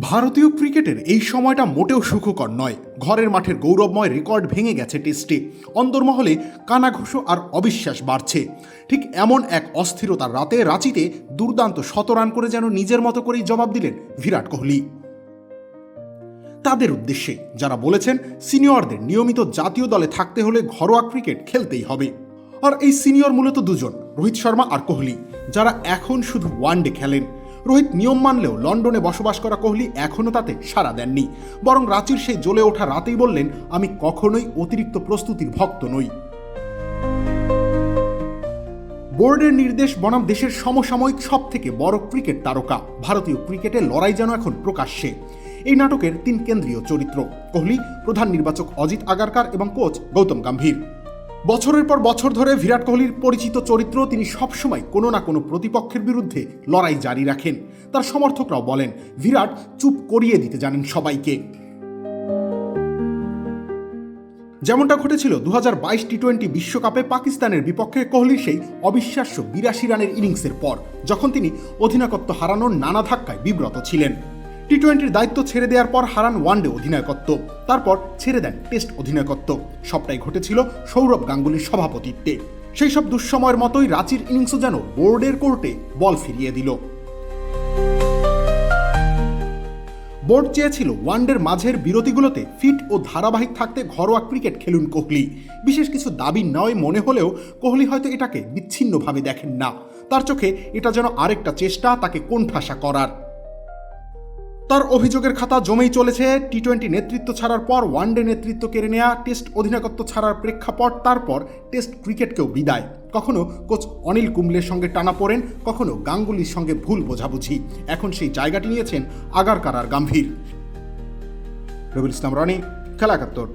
ভারতীয় ক্রিকেটের এই সময়টা মোটেও সুখকর নয়। ঘরের মাঠের গৌরবময় রেকর্ড ভেঙে গেছে টেস্টে। অন্তর্মহলে কানাঘুষো আর অবিশ্বাস বাড়ছে। ঠিক এমন এক অস্থিরতার রাতে রাঁচিতে দুর্দান্ত শতরান করে যেন নিজের মতো করেই জবাব দিলেন বিরাট কোহলি। তাদের উদ্দেশ্যে যারা বলেছেন, সিনিয়রদের নিয়মিত জাতীয় দলে থাকতে হলে ঘরোয়া ক্রিকেট খেলতেই হবে। আর এই সিনিয়র মূলত দুজন, রোহিত শর্মা আর কোহলি, যারা এখন শুধু ওয়ানডে খেলেন। রোহিত নিয়ম মানলেও লন্ডনে বসবাস করা কোহলি এখনও তাতে সাড়া দেননি। বরং রাঁচির সেই জ্বলে ওঠা রাতেই বললেন, আমি কখনোই অতিরিক্ত প্রস্তুতির ভক্ত নই। বোর্ডের নির্দেশ বনাম দেশের সমসাময়িক সব থেকে বড় ক্রিকেট তারকা। ভারতীয় ক্রিকেটে লড়াই যেন এখন প্রকাশ্যে। এই নাটকের তিন কেন্দ্রীয় চরিত্র। কোহলি প্রধান নির্বাচক অজিত আগারকার এবং কোচ গৌতম গম্ভীর। বছরের পর বছর ধরে বিরাট কোহলির পরিচিত চরিত্র তিনি সবসময় কোনো না কোনো প্রতিপক্ষের বিরুদ্ধে লড়াই জারি রাখেন। তার সমর্থকরাও বলেন, বিরাট চুপ করিয়ে দিতে জানেন সবাইকে। যেমনটা ঘটেছিল দু হাজার টি টোয়েন্টি বিশ্বকাপে পাকিস্তানের বিপক্ষে কোহলির সেই অবিশ্বাস্য বিরাশি রানের ইনিংসের পর, যখন তিনি অধিনায়কত্ব হারানোর নানা ধাক্কায় বিব্রত ছিলেন। টি টোয়েন্টির দায়িত্ব ছেড়ে দেওয়ার পর হারান ওয়ানডে অধিনায়কত্ব। তারপর ছেড়ে দেন টেস্ট অধিনায়কত্ব। সবটাই ঘটেছিল সৌরভ গাঙ্গুলির সভাপতিত্বে। সেই সব দুঃসময়ের মতোই রাঁচির ইনিংসও যেন বোর্ডের কোর্টে বল ফিরিয়ে দিল। বোর্ড চেয়েছিল ওয়ানডের মাঝের বিরতিগুলোতে ফিট ও ধারাবাহিক থাকতে ঘরোয়া ক্রিকেট খেলুন কোহলি। বিশেষ কিছু দাবি নয় মনে হলেও কোহলি হয়তো এটাকে বিচ্ছিন্নভাবে দেখেন না। তার চোখে এটা যেন আরেকটা চেষ্টা, তাকে কোণঠাসা করার। তার অভিযোগের খাতা জমেই চলেছে। টি টোয়েন্টি নেতৃত্ব ছাড়ার পর ওয়ানডে নেতৃত্ব কেড়ে নেয়া টেস্ট অধিনায়কত্ব ছাড়ার প্রেক্ষাপট, তারপর টেস্ট ক্রিকেটকেও বিদায়। কখনো কোচ অনিল কুম্বলের সঙ্গে টানা পড়েন, কখনো গাঙ্গুলির সঙ্গে ভুল বোঝাবুঝি। এখন সেই জায়গাটি নিয়েছেন আগারকারার গাম্ভীর। রবিল ইসলাম রনি খেলা একাত্তর